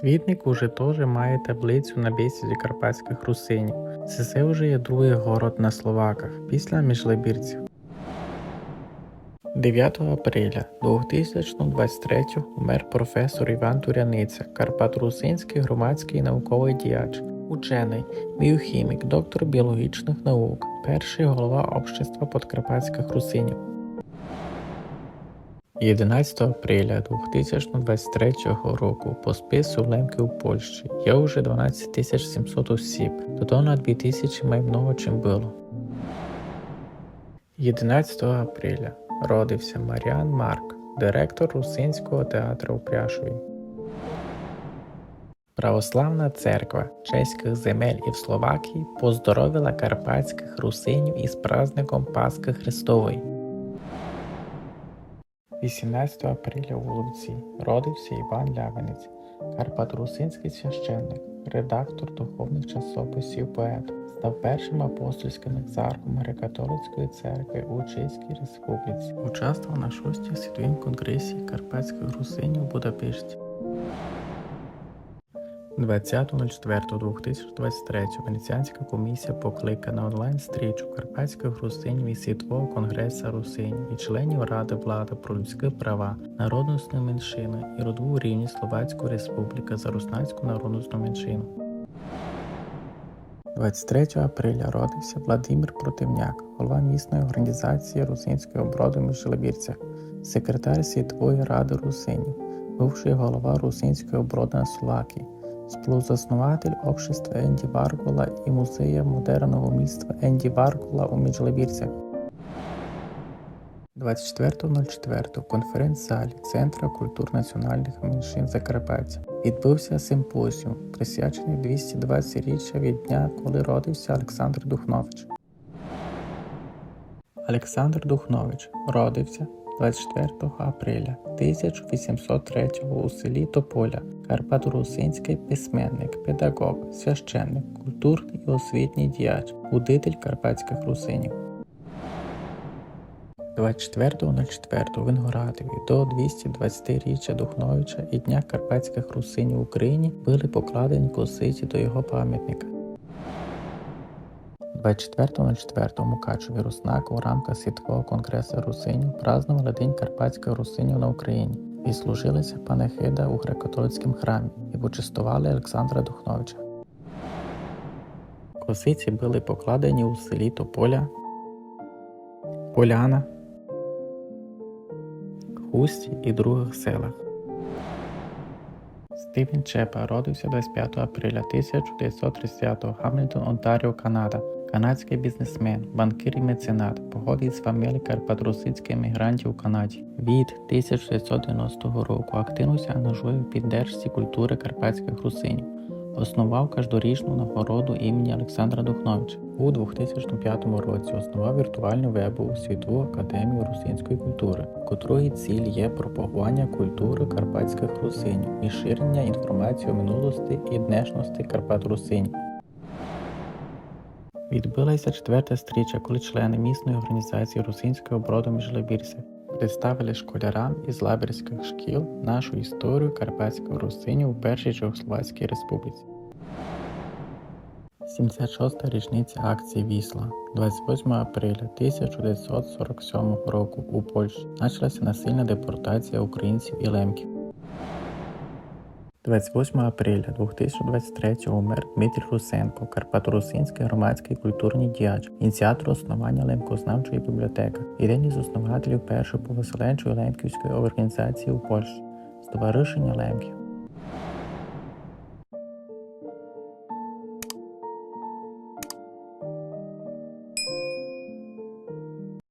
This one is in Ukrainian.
Світник уже теж має таблицю на бесіді карпатських русинів. Це це вже є другий город на Словаках після міжлибірців. 9 апреля 2023 умер професор Іван Туряниця, карпат-русинський громадський науковий діяч, учений, біохімік, доктор біологічних наук, перший голова общества подкарпатських русинів. 11 апреля 2023 року по спису Лемки у Польщі є вже 12 700 осіб, то на 2000 майного чим було. 11 апреля родився Маріан Марк, директор Русинського театру у Пряшові. Православна церква чеських земель і в Словакії поздоровила карпатських русинів із праздником Пасхи Христової. 18 апреля у Луці родився Іван Лявенець, карпат-русинський священник, редактор духовних часописів поет, став першим апостольським екзархом Греко-католицької церкви у Чеській Республіці. Участвував на шостій світовій конгресі карпатських русинів у Будапешті. 20.04.2023 Венеціанська комісія покликана онлайн-стрічу Карпатських русинів і Світового конгресу русинів і членів Ради влади про людські права, народності меншини і родову рівність Словацької республіки за руснацьку народностну меншину. 23 апреля родився Владимир Противняк, голова місної організації Русинської оброду Міжлебірцях, секретар Світової ради русинів, бувший голова Русинської оброди на Словакії, співзаснуватель общества Енді Варгола і музею модерного міста Енді Варгола у Міжлебірцях. 24.04 в конференц-залі Центра культур національних меншин Закарпаття відбувся симпозіум, присвячений 220-річчя від дня, коли родився Олександр Духнович. Олександр Духнович родився 24 апреля 1803 у селі Тополя, Карпато-Русинський письменник, педагог, священник, культурний і освітній діяч, будитель карпатських русинів. 24.04 в до 220-річчя Духновича і Дня Карпатських русинів в Україні були покладені косиці до його пам'ятника. 24.04 в Мукачеві Руснаку у рамках Світового конгресу русинів празднували День Карпатських русинів на Україні. Відслужилися панихида у греко-католицькому храмі і почастували Олександра Духновича. Косиці були покладені у селі Тополя, Поляна, Хусті і других селах. Стівен Чепа родився 25 апреля 1930 го Гамільтон, Онтаріо, Канада. Канадський бізнесмен, банкір і меценат, походить з фамілії карпатрусицьких емігрантів у Канаді. Від 1990 року активно ангажує в піддержці культури карпатських русинів. Основав каждорічну нагороду імені Олександра Духновича. У 2005 році основав віртуальну вебову Світову академію русинської культури, котрої ціль є пропагування культури карпатських русинів і ширення інформації о минулості і днешності Карпат русинів. Відбулася четверта стріча, коли члени місної організації Русинського оброду Міжлебірця представили школярам із лабірських шкіл нашу історію карпатських русинів у першій Чехословацькій республіці. 76-та річниця акції Вісла 28 апреля 1947 року у Польщі почалася насильна депортація українців і лемків. 28 апреля 2023 умер Дмитрій Русенко, карпаторусинський громадський культурний діяч, ініціатор основання Лемкознавчої бібліотеки, один із основателів першої повеселенчої лемківської організації у Польщі, Стоваришення Лемків.